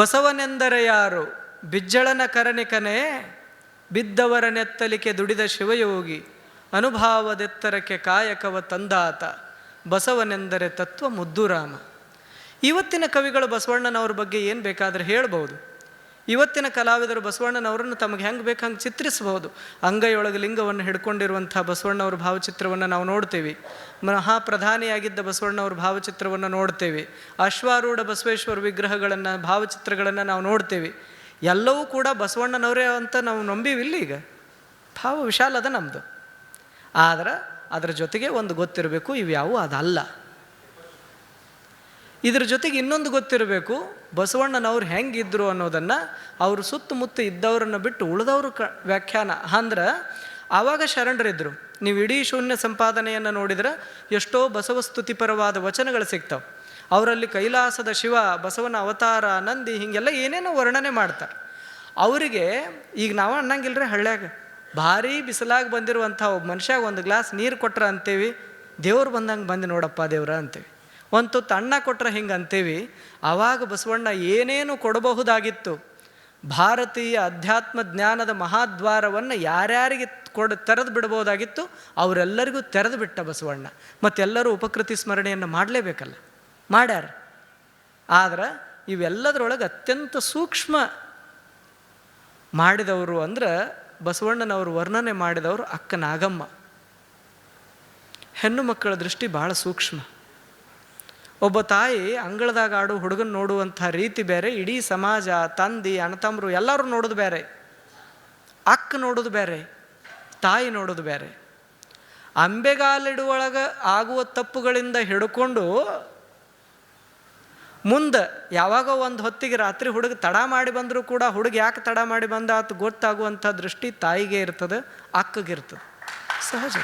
ಬಸವನೆಂದರೆ ಯಾರು? ಬಿಜ್ಜಳನ ಕರಣಿಕನೇ ಬಿದ್ದವರ ನೆತ್ತಲಿಕೆ ದುಡಿದ ಶಿವಯೋಗಿ, ಅನುಭಾವದೆತ್ತರಕ್ಕೆ ಕಾಯಕವ ತಂದಾತ, ಬಸವನೆಂದರೆ ತತ್ವ ಮುದ್ದುರಾಮ. ಇವತ್ತಿನ ಕವಿಗಳು ಬಸವಣ್ಣನವ್ರ ಬಗ್ಗೆ ಏನು ಬೇಕಾದರೆ ಹೇಳ್ಬೋದು ಇವತ್ತಿನ ಕಲಾವಿದರು ಬಸವಣ್ಣನವರನ್ನು ತಮಗೆ ಹೆಂಗೆ ಬೇಕು ಹಂಗೆ ಚಿತ್ರಿಸಬಹುದು. ಅಂಗೈಯೊಳಗೆ ಲಿಂಗವನ್ನು ಹಿಡ್ಕೊಂಡಿರುವಂಥ ಬಸವಣ್ಣವ್ರ ಭಾವಚಿತ್ರವನ್ನು ನಾವು ನೋಡ್ತೀವಿ. ಮಹಾಪ್ರಧಾನಿಯಾಗಿದ್ದ ಬಸವಣ್ಣವ್ರ ಭಾವಚಿತ್ರವನ್ನು ನೋಡ್ತೇವೆ. ಅಶ್ವಾರೂಢ ಬಸವೇಶ್ವರ ವಿಗ್ರಹಗಳನ್ನು, ಭಾವಚಿತ್ರಗಳನ್ನು ನಾವು ನೋಡ್ತೇವೆ. ಎಲ್ಲವೂ ಕೂಡ ಬಸವಣ್ಣನವರೇ ಅಂತ ನಾವು ನಂಬೀವಿಲ್ಲ ಈಗ. ಭಾವ ವಿಶಾಲ ಅದ ನಮ್ಮದು ಆದ್ರೆ ಅದರ ಜೊತೆಗೆ ಒಂದು ಗೊತ್ತಿರಬೇಕು, ಇವ್ಯಾವು ಅದಲ್ಲ. ಇದ್ರ ಜೊತೆಗೆ ಇನ್ನೊಂದು ಗೊತ್ತಿರಬೇಕು, ಬಸವಣ್ಣನವ್ರು ಹೆಂಗಿದ್ರು ಅನ್ನೋದನ್ನು ಅವರು ಸುತ್ತಮುತ್ತ ಇದ್ದವರನ್ನು ಬಿಟ್ಟು ಉಳಿದವರು ಕ, ವ್ಯಾಖ್ಯಾನ. ಅಂದ್ರೆ, ಆವಾಗ ಶರಣರಿದ್ದರು ನೀವು ಇಡೀ ಶೂನ್ಯ ಸಂಪಾದನೆಯನ್ನು ನೋಡಿದ್ರೆ ಎಷ್ಟೋ ಬಸವಸ್ತುತಿಪರವಾದ ವಚನಗಳು ಸಿಗ್ತಾವೆ. ಅವರಲ್ಲಿ ಕೈಲಾಸದ ಶಿವ, ಬಸವನ ಅವತಾರ, ನಂದಿ, ಹೀಗೆಲ್ಲ ಏನೇನೋ ವರ್ಣನೆ ಮಾಡ್ತಾರೆ. ಅವರಿಗೆ, ಈಗ ನಾವು ಅನ್ನಂಗಿಲ್ರಿ ಹಳ್ಳ್ಯಾಗ, ಭಾರಿ ಬಿಸಿಲಾಗಿ ಬಂದಿರುವಂಥ ಒಬ್ಬ ಮನುಷ್ಯಾಗ ಒಂದು ಗ್ಲಾಸ್ ನೀರು ಕೊಟ್ರ ಅಂತೇವಿ, ದೇವ್ರು ಬಂದಂಗೆ ಬಂದು ನೋಡಪ್ಪ ದೇವ್ರ ಅಂತೇವಿ. ಒಂದು ತುತ್ತು ಅಣ್ಣ ಕೊಟ್ರೆ ಹಿಂಗೆ ಅಂತೀವಿ ಆವಾಗ ಬಸವಣ್ಣ ಏನೇನು ಕೊಡಬಹುದಾಗಿತ್ತು? ಭಾರತೀಯ ಅಧ್ಯಾತ್ಮ ಜ್ಞಾನದ ಮಹಾದ್ವಾರವನ್ನು ಯಾರ್ಯಾರಿಗೆ ಕೊಡ, ತೆರೆದು ಬಿಡ್ಬೋದಾಗಿತ್ತು ಅವರೆಲ್ಲರಿಗೂ ತೆರೆದು ಬಿಟ್ಟ ಬಸವಣ್ಣ. ಮತ್ತೆಲ್ಲರೂ ಉಪಕೃತಿ ಸ್ಮರಣೆಯನ್ನು ಮಾಡಲೇಬೇಕಲ್ಲ? ಮಾಡ್ಯಾರ. ಆದ್ರೆ ಇವೆಲ್ಲದರೊಳಗೆ ಅತ್ಯಂತ ಸೂಕ್ಷ್ಮ ಮಾಡಿದವರು ಅಂದ್ರೆ ಬಸವಣ್ಣನವರು ವರ್ಣನೆ ಮಾಡಿದವರು ಅಕ್ಕ ನಾಗಮ್ಮ. ಹೆಣ್ಣು ಮಕ್ಕಳ ದೃಷ್ಟಿ ಭಾಳ ಸೂಕ್ಷ್ಮ. ಒಬ್ಬ ತಾಯಿ ಅಂಗಳದಾಗ ಆಡು ಹುಡುಗನ ನೋಡುವಂಥ ರೀತಿ ಬೇರೆ, ಇಡೀ ಸಮಾಜ, ತಂದಿ ಅಣ್ಣತಮ್ಮರು ಎಲ್ಲರೂ ನೋಡೋದು ಬೇರೆ. ಅಕ್ಕ ನೋಡೋದು ಬೇರೆ, ತಾಯಿ ನೋಡೋದು ಬೇರೆ. ಅಂಬೆಗಾಲಿಡುವೊಳಗ ಆಗುವ ತಪ್ಪುಗಳಿಂದ ಹಿಡ್ಕೊಂಡು ಮುಂದೆ ಯಾವಾಗ ಒಂದು ಹೊತ್ತಿಗೆ ರಾತ್ರಿ ಹುಡುಗ ತಡ ಮಾಡಿ ಬಂದರೂ ಕೂಡ ಹುಡುಗ ಯಾಕೆ ತಡ ಮಾಡಿ ಬಂದ ಆತ ಗೊತ್ತಾಗುವಂಥ ದೃಷ್ಟಿ ತಾಯಿಗೆ ಇರ್ತದೆ ಅಕ್ಕಗಿರ್ತದೆ ಸಹಜ.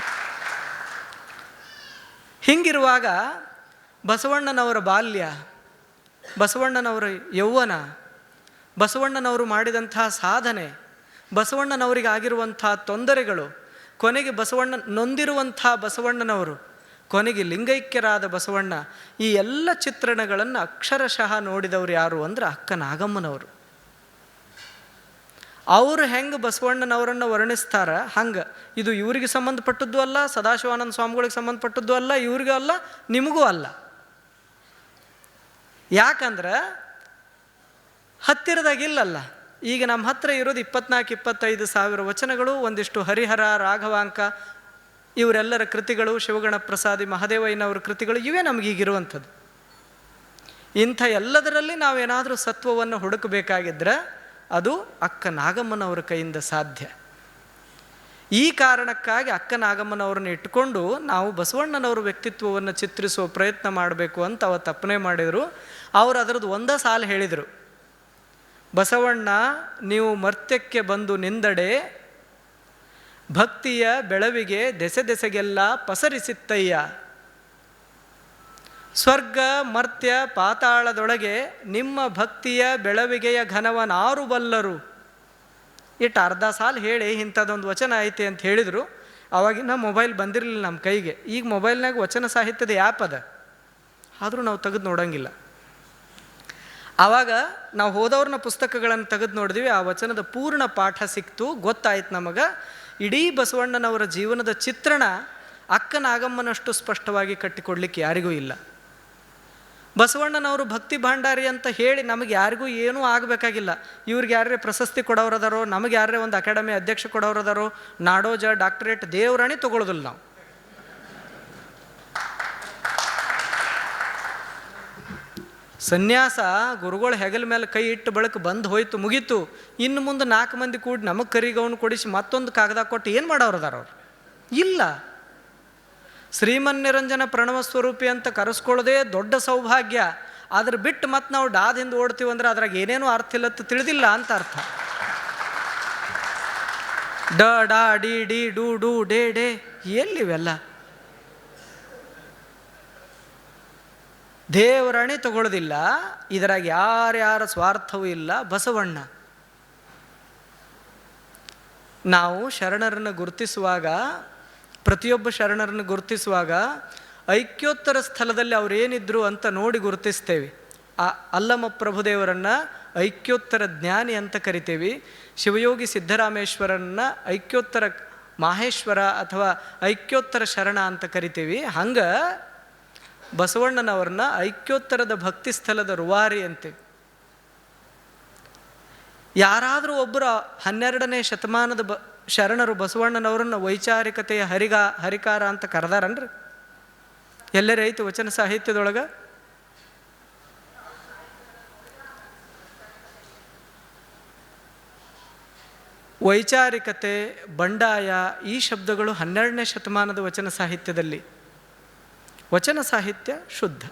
ಹಿಂಗಿರುವಾಗ ಬಸವಣ್ಣನವರ ಬಾಲ್ಯ, ಬಸವಣ್ಣನವರ ಯೌವನ, ಬಸವಣ್ಣನವರು ಮಾಡಿದಂಥ ಸಾಧನೆ ಬಸವಣ್ಣನವರಿಗೆ ಆಗಿರುವಂಥ ತೊಂದರೆಗಳು, ಕೊನೆಗೆ ಬಸವಣ್ಣ ನೊಂದಿರುವಂಥ ಬಸವಣ್ಣನವರು, ಕೊನೆಗೆ ಲಿಂಗೈಕ್ಯರಾದ ಬಸವಣ್ಣ, ಈ ಎಲ್ಲ ಚಿತ್ರಣಗಳನ್ನು ಅಕ್ಷರಶಃ ನೋಡಿದವರು ಯಾರು ಅಂದ್ರೆ ಅಕ್ಕ ನಾಗಮ್ಮನವರು. ಅವರು ಹೆಂಗೆ ಬಸವಣ್ಣನವರನ್ನು ವರ್ಣಿಸ್ತಾರ? ಹಂಗೆ. ಇದು ಇವರಿಗೆ ಸಂಬಂಧಪಟ್ಟದ್ದು ಅಲ್ಲ, ಸದಾಶಿವಾನಂದ ಸ್ವಾಮಿಗಳಿಗೆ ಸಂಬಂಧಪಟ್ಟದ್ದು ಅಲ್ಲ, ಇವ್ರಿಗೂ ಅಲ್ಲ, ನಿಮಗೂ ಅಲ್ಲ. ಯಾಕಂದ್ರೆ ಹತ್ತಿರದಾಗ ಇಲ್ಲಲ್ಲ. ಈಗ ನಮ್ಮ ಹತ್ರ ಇರೋದು ಇಪ್ಪತ್ನಾಲ್ಕು, ಇಪ್ಪತ್ತೈದು ಸಾವಿರ ವಚನಗಳು, ಒಂದಿಷ್ಟು ಹರಿಹರ, ರಾಘವಾಂಕ, ಇವರೆಲ್ಲರ ಕೃತಿಗಳು ಶಿವಗಣ ಪ್ರಸಾದಿ ಮಹದೇವಯ್ಯನವರ ಕೃತಿಗಳು, ಇವೇ ನಮಗೀಗಿರುವಂಥದ್ದು ಇಂಥ ಎಲ್ಲದರಲ್ಲಿ ನಾವೇನಾದರೂ ಸತ್ವವನ್ನು ಹುಡುಕಬೇಕಾಗಿದ್ದರೆ ಅದು ಅಕ್ಕ ನಾಗಮ್ಮನವರ ಕೈಯಿಂದ ಸಾಧ್ಯ. ಈ ಕಾರಣಕ್ಕಾಗಿ ಅಕ್ಕ ನಾಗಮ್ಮನವ್ರನ್ನ ಇಟ್ಟುಕೊಂಡು ನಾವು ಬಸವಣ್ಣನವರ ವ್ಯಕ್ತಿತ್ವವನ್ನು ಚಿತ್ರಿಸುವ ಪ್ರಯತ್ನ ಮಾಡಬೇಕು ಅಂತ ಅವ ತಪ್ಪನೆ ಮಾಡಿದರು. ಅವರು ಅದರದ್ದು ಒಂದೇ ಸಾಲು ಹೇಳಿದರು. ಬಸವಣ್ಣ, ನೀವು ಮರ್ತ್ಯಕ್ಕೆ ಬಂದು ನಿಂದಡೆ, ಭಕ್ತಿಯ ಬೆಳವಿಗೆ ದೆಸೆ ದೆಸೆಗೆಲ್ಲ ಪಸರಿಸಿತ್ತಯ್ಯ. ಸ್ವರ್ಗ, ಮರ್ತ್ಯ, ಪಾತಾಳದೊಳಗೆ ನಿಮ್ಮ ಭಕ್ತಿಯ ಬೆಳವಿಗೆಯ ಘನವನಾರು ಬಲ್ಲರು. ಇಟ್ಟು ಅರ್ಧ ಸಾಲು ಹೇಳಿ ಇಂಥದ್ದೊಂದು ವಚನ ಐತೆ ಅಂತ ಹೇಳಿದರು. ಅವಾಗಿನ ಮೊಬೈಲ್ ಬಂದಿರಲಿಲ್ಲ ನಮ್ಮ ಕೈಗೆ. ಈಗ ಮೊಬೈಲ್ನಾಗ ವಚನ ಸಾಹಿತ್ಯದ ಆ್ಯಪ್ ಅದ. ಆದರೂ ನಾವು ತೆಗೆದು ನೋಡೋಂಗಿಲ್ಲ. ಆವಾಗ ನಾವು ಹೋದವ್ರನ್ನ ಪುಸ್ತಕಗಳನ್ನು ತೆಗೆದು ನೋಡಿದ್ವಿ. ಆ ವಚನದ ಪೂರ್ಣ ಪಾಠ ಸಿಕ್ತು. ಗೊತ್ತಾಯ್ತು ನಮಗೆ. ಇಡೀ ಬಸವಣ್ಣನವರ ಜೀವನದ ಚಿತ್ರಣ ಅಕ್ಕನಾಗಮ್ಮನಷ್ಟು ಸ್ಪಷ್ಟವಾಗಿ ಕಟ್ಟಿಕೊಡ್ಲಿಕ್ಕೆ ಯಾರಿಗೂ ಇಲ್ಲ. ಬಸವಣ್ಣನವರು ಭಕ್ತಿ ಭಾಂಡಾರಿ ಅಂತ ಹೇಳಿ ನಮಗೆ ಯಾರಿಗೂ ಏನೂ ಆಗಬೇಕಾಗಿಲ್ಲ. ಇವ್ರಿಗೆ ಯಾರೇ ಪ್ರಶಸ್ತಿ ಕೊಡೋರದಾರೋ ನಮಗೆ ಯಾರೇ ಒಂದು ಅಕಾಡೆಮಿ ಅಧ್ಯಕ್ಷ ಕೊಡೋರದಾರೋ ನಾಡೋಜ, ಡಾಕ್ಟರೇಟ್, ದೇವರಾಣಿ ತಗೊಳ್ಳೋದಿಲ್ಲ ನಾವು. ಸನ್ಯಾಸ ಗುರುಗಳು ಹೆಗಲ ಮೇಲೆ ಕೈ ಇಟ್ಟು ಬಳಕ ಬಂದು ಹೋಯ್ತು, ಮುಗೀತು. ಇನ್ನು ಮುಂದೆ ನಾಲ್ಕು ಮಂದಿ ಕೂಡಿ ನಮಗೆ ಕರಿಗವನು ಕೊಡಿಸಿ ಮತ್ತೊಂದು ಕಾಗದ ಕೊಟ್ಟು ಏನು ಮಾಡೋರದಾರ ಅವ್ರು? ಇಲ್ಲ. ಶ್ರೀಮನ್ ನಿರಂಜನ ಪ್ರಣವ ಸ್ವರೂಪಿ ಅಂತ ಕರೆಸ್ಕೊಳ್ಳೋದೇ ದೊಡ್ಡ ಸೌಭಾಗ್ಯ. ಅದ್ರ ಬಿಟ್ಟು ಮತ್ತೆ ನಾವು ಡಾದಿಂದ ಓಡ್ತೀವಿ ಅಂದ್ರೆ ಅದ್ರಾಗ ಏನೇನೂ ಅರ್ಥ ಇಲ್ಲ ತಿಳಿದಿಲ್ಲ ಅಂತ ಅರ್ಥ. ಡ, ಡಾ, ಡಿ ಡಿ, ಡು ಡು, ಡೇ ಡೇ ಎಲ್ಲಿವೆಲ್ಲ ದೇವರಣೆ ತಗೊಳ್ಳೋದಿಲ್ಲ, ಇದರಾಗ ಯಾರ್ಯಾರ ಸ್ವಾರ್ಥವೂ ಇಲ್ಲ, ಬಸವಣ್ಣ. ನಾವು ಶರಣರನ್ನು ಗುರುತಿಸುವಾಗ, ಪ್ರತಿಯೊಬ್ಬ ಶರಣರನ್ನು ಗುರುತಿಸುವಾಗ ಐಕ್ಯೋತ್ತರ ಸ್ಥಳದಲ್ಲಿ ಅವರೇನಿದ್ರು ಅಂತ ನೋಡಿ ಗುರುತಿಸ್ತೇವೆ. ಆ ಅಲ್ಲಮ ಪ್ರಭುದೇವರನ್ನು ಐಕ್ಯೋತ್ತರ ಜ್ಞಾನಿ ಅಂತ ಕರಿತೀವಿ. ಶಿವಯೋಗಿ ಸಿದ್ದರಾಮೇಶ್ವರನ್ನ ಐಕ್ಯೋತ್ತರ ಮಾಹೇಶ್ವರ ಅಥವಾ ಐಕ್ಯೋತ್ತರ ಶರಣ ಅಂತ ಕರಿತೀವಿ. ಹಂಗೆ ಬಸವಣ್ಣನವ್ರನ್ನ ಐಕ್ಯೋತ್ತರದ ಭಕ್ತಿ ಸ್ಥಳದ ರುವಾರಿ ಅಂತೀವಿ ಯಾರಾದರೂ ಒಬ್ಬರು ಹನ್ನೆರಡನೇ ಶತಮಾನದ ಬ, ಶರಣರು ಬಸವಣ್ಣನವರನ್ನು ವೈಚಾರಿಕತೆಯ ಹರಿಗ, ಹರಿಕಾರ ಅಂತ ಕರೆದಾರನ್ರಿ? ಎಲ್ಲರೇ ಐತಿ ವಚನ ಸಾಹಿತ್ಯದೊಳಗೆ? ವೈಚಾರಿಕತೆ, ಬಂಡಾಯ ಈ ಶಬ್ದಗಳು ಹನ್ನೆರಡನೇ ಶತಮಾನದ ವಚನ ಸಾಹಿತ್ಯದಲ್ಲಿ. ವಚನ ಸಾಹಿತ್ಯ ಶುದ್ಧ.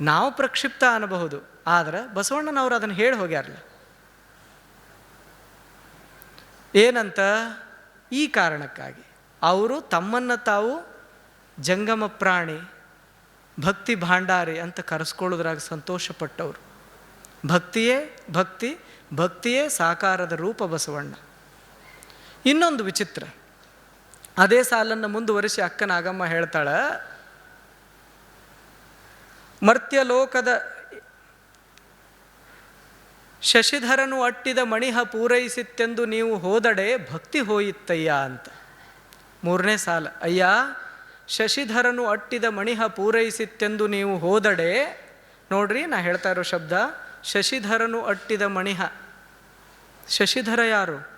ನಾವು ಪ್ರಕ್ಷಿಪ್ತ ಅನ್ನಬಹುದು, ಆದರೆ ಬಸವಣ್ಣನವರು ಅದನ್ನು ಹೇಳಿ ಹೋಗ್ಯಾರಲ್ಲ ಏನಂತ? ಈ ಕಾರಣಕ್ಕಾಗಿ. ಅವರು ತಮ್ಮನ್ನು ತಾವು ಜಂಗಮ ಪ್ರಾಣಿ, ಭಕ್ತಿ ಭಾಂಡಾರಿ ಅಂತ ಕರೆಸ್ಕೊಳ್ಳೋದ್ರಾಗ ಸಂತೋಷಪಟ್ಟವರು. ಭಕ್ತಿಯೇ ಭಕ್ತಿ, ಭಕ್ತಿಯೇ ಸಾಕಾರದ ರೂಪ ಬಸವಣ್ಣ. ಇನ್ನೊಂದು ವಿಚಿತ್ರ. ಅದೇ ಸಾಲನ್ನು ಮುಂದುವರಿಸಿ ಅಕ್ಕ ನಾಗಮ್ಮ ಹೇಳ್ತಾಳ ಮರ್ತ್ಯಲೋಕದ ಶಶಿಧರನು ಅಟ್ಟಿದ ಮಣಿಹ ಪೂರೈಸಿತ್ತೆಂದು ನೀವು ಹೋದಡೆ ಭಕ್ತಿ ಹೋಯಿತ್ತಯ್ಯ ಅಂತ. ಮೂರನೇ ಸಾಲ, ಅಯ್ಯ, ಶಶಿಧರನು ಅಟ್ಟಿದ ಮಣಿಹ ಪೂರೈಸಿತ್ತೆಂದು ನೀವು ಹೋದಡೆ, ನೋಡ್ರಿ ನಾ ಹೇಳ್ತಾ ಇರೋ ಶಬ್ದ, ಶಶಿಧರನು ಅಟ್ಟಿದ ಮಣಿಹ, ಶಶಿಧರ ಯಾರು?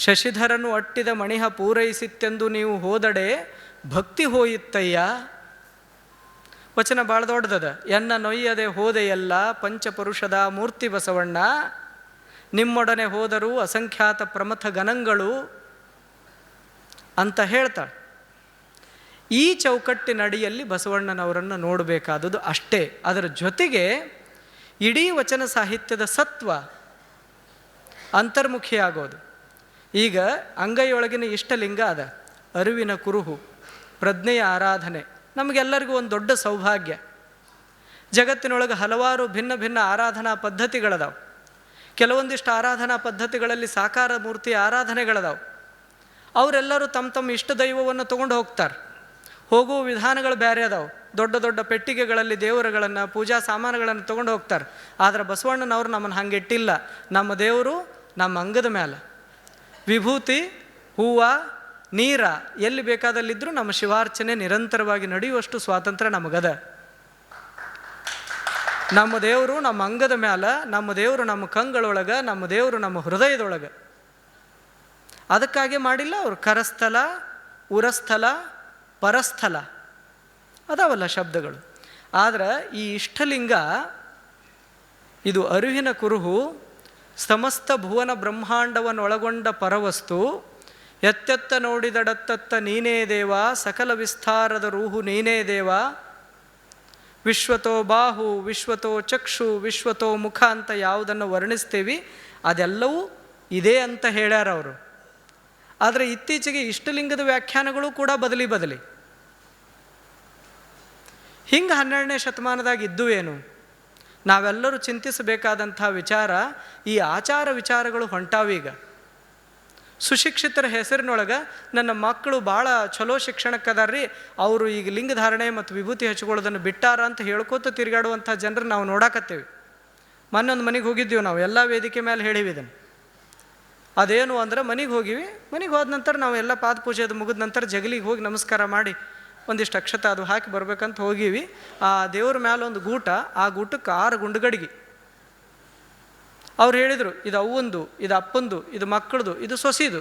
ಶಶಿಧರನು ಅಟ್ಟಿದ ಮಣಿಹ ಪೂರೈಸಿತ್ತೆಂದು ನೀವು ಹೋದಡೆ ಭಕ್ತಿ ಹೋಯಿತ್ತಯ್ಯ. ವಚನ ಭಾಳ ದೊಡ್ಡದದ. ಎನ್ನ ನೊಯ್ಯದೆ ಹೋದೆಯಲ್ಲ ಪಂಚಪುರುಷದ ಮೂರ್ತಿ ಬಸವಣ್ಣ. ನಿಮ್ಮೊಡನೆ ಹೋದರೂ ಅಸಂಖ್ಯಾತ ಪ್ರಮಥ ಗನಂಗಳು ಅಂತ ಹೇಳ್ತಾಳೆ. ಈ ಚೌಕಟ್ಟಿನಡಿಯಲ್ಲಿ ಬಸವಣ್ಣನವರನ್ನು ನೋಡಬೇಕಾದದ್ದು ಅಷ್ಟೇ. ಅದರ ಜೊತೆಗೆ ಇಡೀ ವಚನ ಸಾಹಿತ್ಯದ ಸತ್ವ ಅಂತರ್ಮುಖಿಯಾಗೋದು. ಈಗ ಅಂಗೈಯೊಳಗಿನ ಇಷ್ಟಲಿಂಗ ಅದ, ಅರಿವಿನ ಕುರುಹು, ಪ್ರಜ್ಞೆಯ ಆರಾಧನೆ, ನಮಗೆಲ್ಲರಿಗೂ ಒಂದು ದೊಡ್ಡ ಸೌಭಾಗ್ಯ. ಜಗತ್ತಿನೊಳಗೆ ಹಲವಾರು ಭಿನ್ನ ಭಿನ್ನ ಆರಾಧನಾ ಪದ್ಧತಿಗಳದಾವು. ಕೆಲವೊಂದಿಷ್ಟು ಆರಾಧನಾ ಪದ್ಧತಿಗಳಲ್ಲಿ ಸಾಕಾರ ಮೂರ್ತಿ ಆರಾಧನೆಗಳದಾವು. ಅವರೆಲ್ಲರೂ ತಮ್ಮ ತಮ್ಮ ಇಷ್ಟ ದೈವವನ್ನು ತೊಗೊಂಡು ಹೋಗ್ತಾರೆ. ಹೋಗುವ ವಿಧಾನಗಳು ಬೇರೆ ಅದಾವೆ. ದೊಡ್ಡ ದೊಡ್ಡ ಪೆಟ್ಟಿಗೆಗಳಲ್ಲಿ ದೇವರುಗಳನ್ನು, ಪೂಜಾ ಸಾಮಾನುಗಳನ್ನು ತೊಗೊಂಡು ಹೋಗ್ತಾರೆ. ಆದರೆ ಬಸವಣ್ಣನವರು ನಮ್ಮನ್ನು ಹಂಗೆ ಇಟ್ಟಿಲ್ಲ ನಮ್ಮ ದೇವರು ನಮ್ಮ ಅಂಗದ ಮೇಲೆ ವಿಭೂತಿ, ಹೂವು, ನೀರ ಎಲ್ಲಿ ಬೇಕಾದಲ್ಲಿದ್ದರೂ ನಮ್ಮ ಶಿವಾರ್ಚನೆ ನಿರಂತರವಾಗಿ ನಡೆಯುವಷ್ಟು ಸ್ವಾತಂತ್ರ್ಯ ನಮಗದ. ನಮ್ಮ ದೇವರು ನಮ್ಮ ಅಂಗದ ಮ್ಯಾಲ, ನಮ್ಮ ದೇವರು ನಮ್ಮ ಕಂಗಳೊಳಗೆ, ನಮ್ಮ ದೇವರು ನಮ್ಮ ಹೃದಯದೊಳಗೆ. ಅದಕ್ಕಾಗಿ ಮಾಡಿಲ್ಲ ಅವರು ಕರಸ್ಥಲ, ಉರಸ್ಥಲ, ಪರಸ್ಥಲ. ಅದಾವಲ್ಲ ಶಬ್ದಗಳು. ಆದರೆ ಈ ಇಷ್ಟಲಿಂಗ, ಇದು ಅರಿವಿನ ಕುರುಹು ಸಮಸ್ತ ಭುವನ ಬ್ರಹ್ಮಾಂಡವನ್ನೊಳಗೊಂಡ ಪರವಸ್ತು, ಎತ್ತೆತ್ತ ನೋಡಿದಡತ್ತತ್ತ ನೀನೇ ದೇವ, ಸಕಲ ವಿಸ್ತಾರದ ರೂಹು ನೀನೇ ದೇವ. ವಿಶ್ವತೋ ಬಾಹು, ವಿಶ್ವತೋ ಚಕ್ಷು, ವಿಶ್ವತೋ ಮುಖ ಅಂತ ಯಾವುದನ್ನು ವರ್ಣಿಸ್ತೀವಿ, ಅದೆಲ್ಲವೂ ಇದೆ ಅಂತ ಹೇಳ್ಯಾರ ಅವರು. ಆದರೆ ಇತ್ತೀಚೆಗೆ ಇಷ್ಟಲಿಂಗದ ವ್ಯಾಖ್ಯಾನಗಳು ಕೂಡ ಬದಲಿ ಬದಲಿ. ಹಿಂಗೆ ಹನ್ನೆರಡನೇ ಶತಮಾನದಾಗ ಇದ್ದು ನಾವೆಲ್ಲರೂ ಚಿಂತಿಸಬೇಕಾದಂಥ ವಿಚಾರ ಈ ಆಚಾರ ವಿಚಾರಗಳು ಹೊಂಟಾವೀಗ ಸುಶಿಕ್ಷಿತರ ಹೆಸರಿನೊಳಗೆ ನನ್ನ ಮಕ್ಕಳು ಭಾಳ ಚಲೋ ಶಿಕ್ಷಣಕ್ಕದಾರ್ರಿ, ಅವರು ಈಗ ಲಿಂಗ ಧಾರಣೆ ಮತ್ತು ವಿಭೂತಿ ಹಚ್ಕೊಳ್ಳೋದನ್ನು ಬಿಟ್ಟಾರ ಅಂತ ಹೇಳ್ಕೋತ ತಿರುಗಾಡುವಂಥ ಜನರು ನಾವು ನೋಡಾಕತ್ತೇವೆ. ಮನ್ನೊಂದು ಮನೆಗೆ ಹೋಗಿದ್ದೀವಿ ನಾವು, ಎಲ್ಲ ವೇದಿಕೆ ಮೇಲೆ ಹೇಳಿವಿ ಇದನ್ನು. ಅದೇನು ಅಂದ್ರೆ ಮನೆಗೆ ಹೋಗಿವಿ, ಮನೆಗೆ ಹೋದ ನಂತರ ನಾವು ಎಲ್ಲ ಪಾದ ಪೂಜೆ ಅದು ಮುಗಿದ ನಂತರ ಜಗಲಿಗೆ ಹೋಗಿ ನಮಸ್ಕಾರ ಮಾಡಿ ಒಂದಿಷ್ಟು ಅಕ್ಷತ ಅದು ಹಾಕಿ ಬರ್ಬೇಕಂತ ಹೋಗಿವಿ. ಆ ದೇವ್ರ ಮ್ಯಾಲ ಒಂದು ಗೂಟ, ಆ ಗೂಟಕ್ಕೆ ಆರು ಗುಂಡುಗಡಿಗೆ. ಅವ್ರು ಹೇಳಿದರು, ಇದು ಅವ್ವಂದು, ಇದು ಅಪ್ಪಂದು, ಇದು ಮಕ್ಕಳದು, ಇದು ಸೊಸಿದು.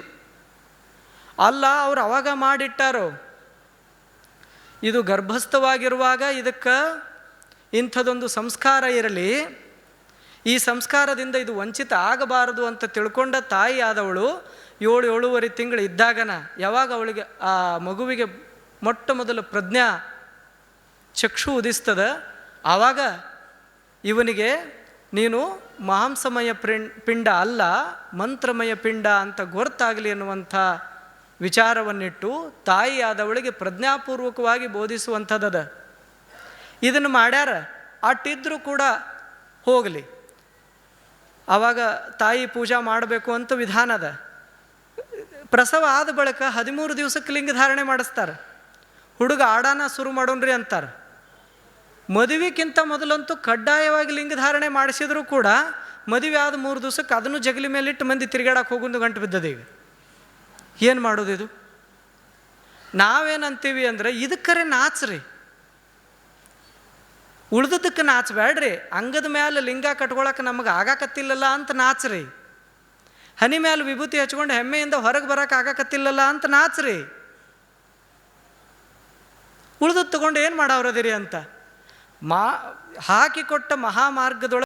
ಅಲ್ಲ, ಅವ್ರು ಅವಾಗ ಮಾಡಿಟ್ಟಾರೋ? ಇದು ಗರ್ಭಸ್ಥವಾಗಿರುವಾಗ ಇದಕ್ಕೆ ಇಂಥದೊಂದು ಸಂಸ್ಕಾರ ಇರಲಿ. ಈ ಸಂಸ್ಕಾರದಿಂದ ಇದು ವಂಚಿತ ಆಗಬಾರದು ಅಂತ ತಿಳ್ಕೊಂಡ ತಾಯಿ ಆದವಳು ಏಳು ಏಳುವರೆ ತಿಂಗಳು ಇದ್ದಾಗನ, ಯಾವಾಗ ಅವಳಿಗೆ ಆ ಮಗುವಿಗೆ ಮೊಟ್ಟ ಮೊದಲು ಪ್ರಜ್ಞಾ ಚಕ್ಷು ಉದಿಸ್ತದ. ಆವಾಗ ಇವನಿಗೆ ನೀನು ಮಾಂಸಮಯ ಪಿಂಡ ಅಲ್ಲ, ಮಂತ್ರಮಯ ಪಿಂಡ ಅಂತ ಗೊರ್ತಾಗಲಿ ಅನ್ನುವಂಥ ವಿಚಾರವನ್ನಿಟ್ಟು ತಾಯಿ ಆದವಳಿಗೆ ಪ್ರಜ್ಞಾಪೂರ್ವಕವಾಗಿ ಬೋಧಿಸುವಂಥದ್ದದ. ಇದನ್ನು ಮಾಡ್ಯಾರ, ಅಟ್ಟಿದ್ರೂ ಕೂಡ ಹೋಗಲಿ. ಆವಾಗ ತಾಯಿ ಪೂಜಾ ಮಾಡಬೇಕು ಅಂತ ವಿಧಾನ ಅದ. ಪ್ರಸವ ಆದ ಬಳಿಕ ಹದಿಮೂರು ದಿವಸಕ್ಕೆ ಲಿಂಗ ಧಾರಣೆ ಮಾಡಿಸ್ತಾರೆ. ಹುಡುಗ ಆಡಾನ ಶುರು ಮಾಡೋಣ್ರಿ ಅಂತಾರೆ. ಮದುವೆಗಿಂತ ಮೊದಲಂತೂ ಕಡ್ಡಾಯವಾಗಿ ಲಿಂಗಧಾರಣೆ ಮಾಡಿಸಿದ್ರು ಕೂಡ ಮದುವೆ ಆದ ಮೂರು ದಿವಸಕ್ಕೆ ಅದನ್ನು ಜಗಲಿ ಮೇಲಿಟ್ಟು ಮಂದಿ ತಿರುಗಾಡಕ್ಕೆ ಹೋಗೊಂದು ಗಂಟು ಬಿದ್ದದೆ ಈಗ. ಏನು ಮಾಡೋದು ಇದು? ನಾವೇನಂತೀವಿ ಅಂದ್ರೆ ಇದಕ್ಕರೆ ನಾಚ್ರಿ. ಉಳ್ದದಕ್ಕೆ ನಾಚಬೇಡ್ರಿ ಅಂಗದ ಮ್ಯಾಲೆ ಲಿಂಗ ಕಟ್ಕೊಳಕ್ಕೆ ನಮಗೆ ಆಗಾಕತ್ತಿಲ್ಲಲ್ಲ ಅಂತ ನಾಚ್ರಿ. ಹನಿ ಮ್ಯಾಲೆ ವಿಭೂತಿ ಹಚ್ಕೊಂಡು ಹೆಮ್ಮೆಯಿಂದ ಹೊರಗೆ ಬರಕ್ಕೆ ಆಗಾಕತ್ತಿಲ್ಲಲ್ಲ ಅಂತ ನಾಚ್ರಿ. ಉಳ್ದದ್ದು ತಗೊಂಡು ಏನು ಮಾಡವ್ರದಿರಿ ಅಂತ? ಮಾ ಹಾಕಿಕೊಟ್ಟ ಮಹಾಮಾರ್ಗದೊಳಗೆ